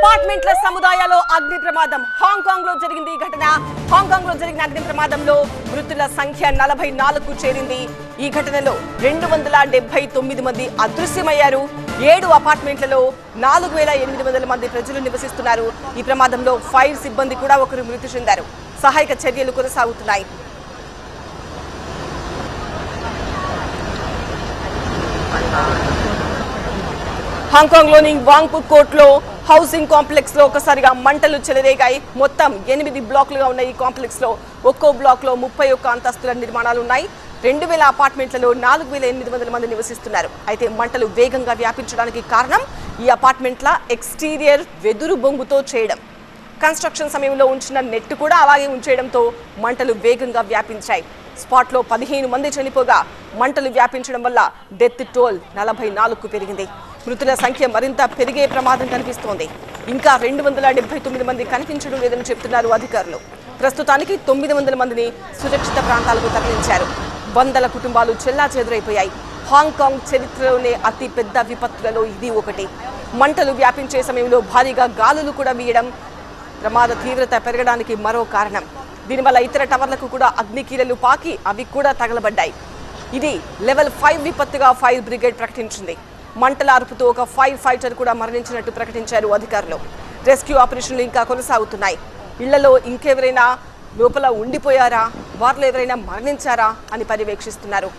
అపార్ట్మెంట్ల సముదాయాల్లో అగ్ని ప్రమాదం. హాంకాంగ్లో జరిగింది ఈ ఘటన. హాంకాంగ్లో జరిగిన అగ్ని ప్రమాదంలో మృతుల సంఖ్య నలభై నాలుగు చేరింది. ఈ ఘటనలో రెండు వందల డెబ్బై తొమ్మిది మంది అదృశ్యమయ్యారు. ఏడు అపార్ట్మెంట్లలో నాలుగు వేల ఎనిమిది వందల మంది ప్రజలు నివసిస్తున్నారు. ఈ ప్రమాదంలో ఫైర్ సిబ్బంది కూడా ఒకరు మృతి చెందారు. సహాయక చర్యలు కొనసాగుతున్నాయి. హాంకాంగ్లోని వాంగ్పుక్ కోర్టులో హౌసింగ్ కాంప్లెక్స్లో ఒకసారిగా మంటలు చెలరేగాయి. మొత్తం ఎనిమిది బ్లాక్లుగా ఉన్న ఈ కాంప్లెక్స్లో ఒక్కో బ్లాక్లో ముప్పై ఒక్క అంతస్తుల నిర్మాణాలు ఉన్నాయి రెండు వేల అపార్ట్మెంట్లలో నాలుగు వేల ఎనిమిది వందల మంది నివసిస్తున్నారు. అయితే మంటలు వేగంగా వ్యాపించడానికి కారణం ఈ అపార్ట్మెంట్ల ఎక్స్టీరియర్ వెదురు బొంగుతో చేయడం. కన్స్ట్రక్షన్ సమయంలో ఉంచిన నెట్ కూడా అలాగే ఉంచేయడంతో మంటలు వేగంగా వ్యాపించాయి. స్పాట్లో పదిహేను మంది చనిపోగా మంటలు వ్యాపించడం వల్ల డెత్ టోల్ నలభై నాలుగుకు పెరిగింది. మృతుల సంఖ్య మరింత పెరిగే ప్రమాదం కనిపిస్తోంది. ఇంకా రెండు వందల డెబ్బై తొమ్మిది మంది కనిపించడం లేదని చెప్తున్నారు అధికారులు. ప్రస్తుతానికి తొమ్మిది వందల మందిని సురక్షిత ప్రాంతాలకు తరలించారు. వందల కుటుంబాలు చెల్లా చెదురైపోయాయి. హాంకాంగ్ చరిత్రలోనే అతి పెద్ద విపత్తులలో ఇది ఒకటి. మంటలు వ్యాపించే సమయంలో భారీగా గాలులు కూడా వీయడం ప్రమాద తీవ్రత పెరగడానికి మరో కారణం. దీనివల్ల ఇతర టవర్లకు కూడా అగ్నికీలలు పాకి అవి కూడా తగలబడ్డాయి. ఇది లెవెల్ ఫైవ్ విపత్తుగా ఫైర్ బ్రిగేడ్ ప్రకటించింది. మంటల ఒక ఫైర్ ఫైటర్ కూడా మరణించినట్టు ప్రకటించారు అధికారులు. రెస్క్యూ ఆపరేషన్లు ఇంకా కొనసాగుతున్నాయి. ఇళ్ళలో ఇంకెవరైనా లోపల ఉండిపోయారా? వారిలో ఎవరైనా మరణించారా? అని పర్యవేక్షిస్తున్నారు.